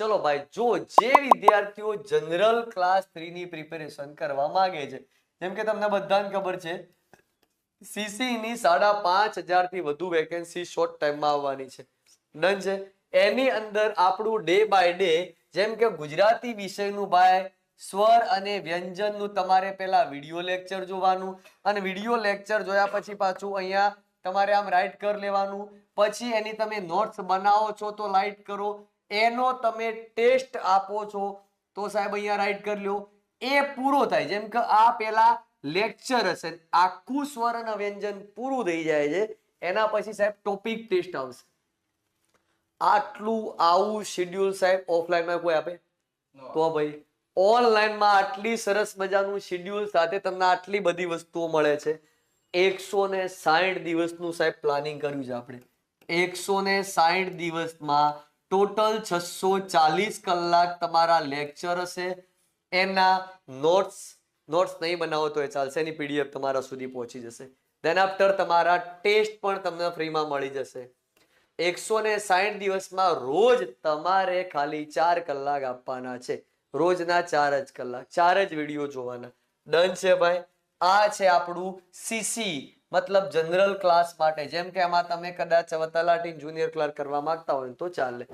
ચલો ભાઈ, જો જે વિદ્યાર્થીઓ જનરલ ક્લાસ થ્રી ની પ્રિપેરેશન કરવા માંગે છે, જેમ કે તમને બધાને ખબર છે સીસી ની સાડા પાંચ હજારથી વધુ વેકેન્સી શોર્ટ ટાઈમમાં આવવાની છે. ડન છે? એની અંદર આપણું ડે બાય ડે જેમ કે ગુજરાતી વિષયનું ભાઈ, સ્વર અને વ્યંજનનું તમારે પહેલા વીડિયો લેક્ચર જોવાનું અને વીડિયો લેક્ચર જોયા પછી પાછું અહીંયા તમારે આમ રાઈટ કરી લેવાનું. પછી એની તમે નોટ્સ બનાવો છો તો લાઈટ કરો. એનો તમે ટેસ્ટ આપો છો તો સાહેબ અહીંયા રાઈટ કરી લો એ પૂરો થાય. જેમ કે આ પેલા લેક્ચર હશે આખું સ્વર વ્યંજન પૂરું થઈ જાય છે. એના પછી સાહેબ ટોપિક ટેસ્ટ આવશે. આટલું આવું શેડ્યુલ સાહેબ ઓફલાઈનમાં કોઈ આપે? તો ભાઈ ઓનલાઈનમાં આટલી સરસ મજાનું શેડ્યુલ સાથે તમને આટલી બધી વસ્તુઓ મળે છે. એકસો ને સાઠ દિવસનું સાહેબ પ્લાનિંગ કર્યું છે આપણે. એકસો ને સાઠ દિવસમાં ટોટલ છસો ચાલીસ કલાક તમારા લેક્ચર હશે. એના નોટ્સ નોટ્સ નહીં બનાવો તો એ ચાલશે. એની પીડીએફ તમારા સુધી પહોંચી જશે. દેન આફ્ટર તમારા ટેસ્ટ પણ તમને ફ્રીમાં મળી જશે. એકસો ને સાઠ દિવસમાં રોજ તમારે ખાલી ચાર કલાક આપવાના છે. રોજના ચાર જ કલાક, ચાર જ વીડિયો જોવાના. ડન છે ભાઈ. આ છે આપણું સીસી મતલબ જનરલ ક્લાસ માટે. જેમ કે આમાં તમે કદાચ તલાટી જુનિયર ક્લાર્ક કરવા માંગતા હોય તો ચાલે.